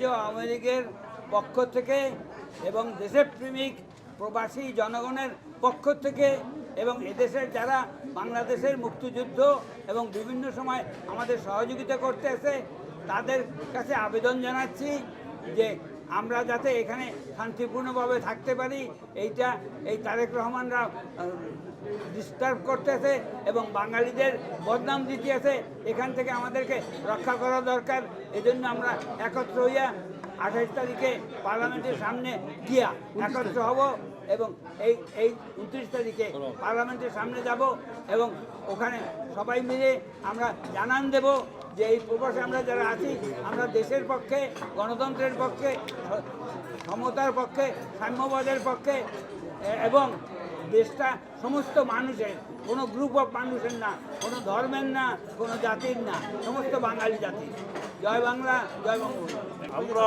রাজ্য আওয়ামী লীগের পক্ষ থেকে এবং দেশের প্রেমিক প্রবাসী জনগণের পক্ষ থেকে এবং এদেশের যারা বাংলাদেশের মুক্তিযুদ্ধ এবং বিভিন্ন সময় আমাদের সহযোগিতা করতে এসে তাদের কাছে আবেদন জানাচ্ছি যে আমরা যাতে এখানে শান্তিপূর্ণভাবে থাকতে পারি, এইটা এই তারেক রহমানরা ডিস্টার্ব করতেছে এবং বাঙালিদের বদনাম দিতেছে। এখান থেকে আমাদেরকে রক্ষা করা দরকার। এজন্য আমরা একত্র হইয়া আঠাশ তারিখে পার্লামেন্টের সামনে গিয়া একত্র হব এবং এই এই উনত্রিশ তারিখে পার্লামেন্টের সামনে যাব এবং ওখানে সবাই মিলে আমরা জানান দেব। যে এই প্রবাসে আমরা যারা আছি আমরা দেশের পক্ষে গণতন্ত্রের পক্ষে সমতার পক্ষে সাম্যবাদের পক্ষে এবং দেশটা সমস্ত মানুষের কোনো গ্রুপ অফ মানুষের না কোনো ধর্মের না কোনো জাতির না সমস্ত বাঙালি জাতি। জয় বাংলা জয় বঙ্গবন্ধু আমরা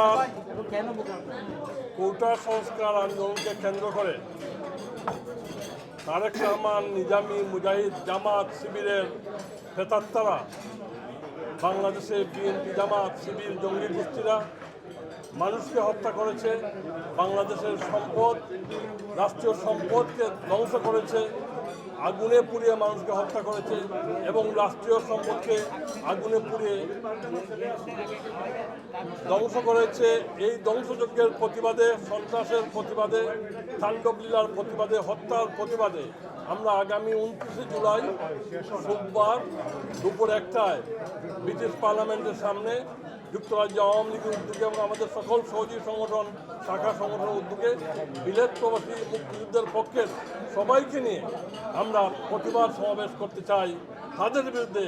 কোটা সংস্কার আন্দোলনকে কেন্দ্র করে তারেক রহমান নিজামী মুজাহিদ জামাত শিবিরের প্রেতাত্মারা বাংলাদেশে বিএনপি, জামাত শিবির জঙ্গি গোষ্ঠীরা মানুষকে হত্যা করেছে। বাংলাদেশের সম্পদ, রাষ্ট্রীয় সম্পদকে ধ্বংস করেছে। আগুনে পুড়িয়ে মানুষকে হত্যা করেছে এবং রাষ্ট্রীয় সম্পদকে আগুনে পুড়িয়ে ধ্বংস করেছে। এই ধ্বংসযজ্ঞের প্রতিবাদে, সন্ত্রাসের প্রতিবাদে, তাণ্ডবলীলার প্রতিবাদে, হত্যার প্রতিবাদে আমরা আগামী উনত্রিশে জুলাই সোমবার দুপুর একটায় ব্রিটিশ পার্লামেন্টের সামনে যুক্তরাজ্য আওয়ামী লীগের উদ্যোগে এবং আমাদের সকল সহযোগী সংগঠন, শাখা সংগঠনের উদ্যোগে বিলেত প্রবাসী মুক্তিযুদ্ধের পক্ষের সবাইকে নিয়ে আমরা প্রতিবাদ সমাবেশ করতে চাই। তাদের বিরুদ্ধে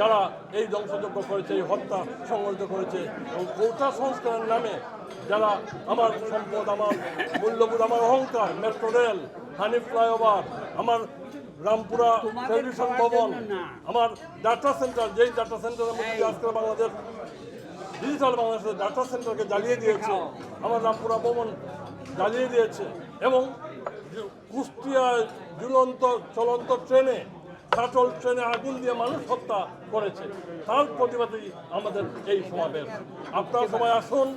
যারা এই ধ্বংসযজ্ঞ করেছে এই হত্যা সংগঠিত করেছে এবং কৌটা সংস্কারের নামে যারা আমার সম্পদ আমার মূল্যবোধ আমার অহংকার মেট্রো রেল হানি ফ্লাইওভার আমার রামপুরা টেলিভিশন ভবন আমার ডাটা সেন্টার যেই ডাটা সেন্টারের মধ্যে দিয়ে আজকে বাংলাদেশ ডিজিটাল বাংলাদেশের ডাটা সেন্টারকে জ্বালিয়ে দিয়েছে আমার রামপুরা ভবন জ্বালিয়ে দিয়েছে এবং কুষ্টিয়ায় ঝুলন্ত চলন্ত ট্রেনে ফাটল ট্রেনে আগুন দিয়ে মানুষ হত্যা করেছে তার প্রতিবাদেই আমাদের এই সমাবেশ। আপনারা সবাই আসুন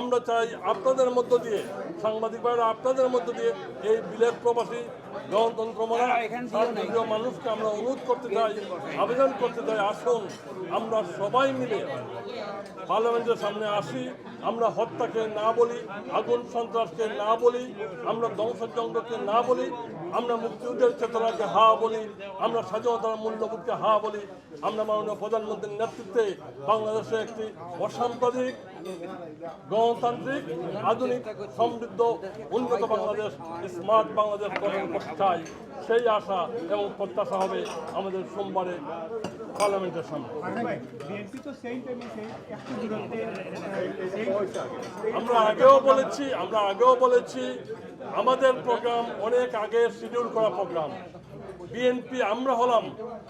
আমরা চাই আপনাদের মধ্য দিয়ে সাংবাদিক ভাইরা আপনাদের মধ্য দিয়ে এই বিলেত প্রবাসী গণতন্ত্র মানা মানুষকে আমরা অনুরোধ করতে চাই আবেদন করতে চাই আসুন। আমরা সবাই মিলে পার্লামেন্টের সামনে আসি। আমরা হত্যাকে না বলি আগুন সন্ত্রাসকে না বলি আমরা ধ্বংসযজ্ঞকে না বলি আমরা মুক্তিযুদ্ধের চেতনাকে হা বলি আমরা স্বাধীনতার মূল্যবোধকে হা বলি আমরা মাননীয় প্রধানমন্ত্রীর নেতৃত্বে বাংলাদেশে একটি অসাম্প্রদায়িক গণতান্ত্রিক, আধুনিক, সমৃদ্ধ, উন্নত বাংলাদেশ, স্মার্ট বাংলাদেশ গঠন করতে চাই। সেই আশা এবং প্রত্যাশা হবে আমাদের সোমবারে পার্লামেন্টের সামনে। আমরা আগেও বলেছি, আমরা আগেও বলেছি আমাদের প্রোগ্রাম অনেক আগে শিডিউল করা প্রোগ্রাম। বিএনপি, আমরা হলাম,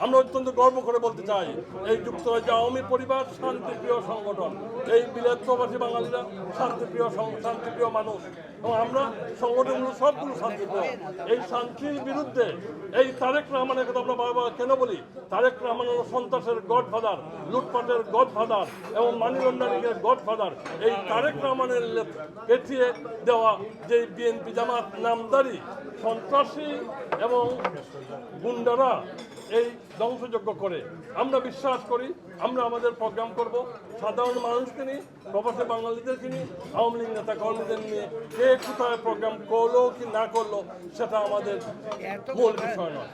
আমরা অত্যন্ত গর্ব করে বলতে চাই, এই যুক্তরাজ্য আওয়ামী পরিবার শান্তিপ্রিয় সংগঠন। এই বিলেত প্রবাসী বাঙালিরা শান্তিপ্রিয় শান্তিপ্রিয় মানুষ। এবং আমরা সংগঠনগুলো সবগুলো শান্তিপ্রিয় এই শান্তির বিরুদ্ধে এই তারেক রহমানের কথা আমরা বারবার কেন বলি? তারেক রহমান হল সন্ত্রাসের গডফাদার, লুটপাটের গডফাদার এবং মানি লন্ডারিংয়ের গডফাদার। এই তারেক রহমানের পেটিয়ে দেওয়া যে বিএনপি জামাত নামদারি সন্ত্রাসী এবং গুন্ডারা এই ধ্বংসযজ্ঞ করে। আমরা বিশ্বাস করি আমরা আমাদের প্রোগ্রাম করব। সাধারণ মানুষকে নিয়ে প্রবাসী বাঙালিদেরকে নিয়ে আওয়ামী লীগ নেতা কর্মীদের নিয়ে কে কোথায় প্রোগ্রাম করল কি না করল সেটা আমাদের মূল বিষয় নয়।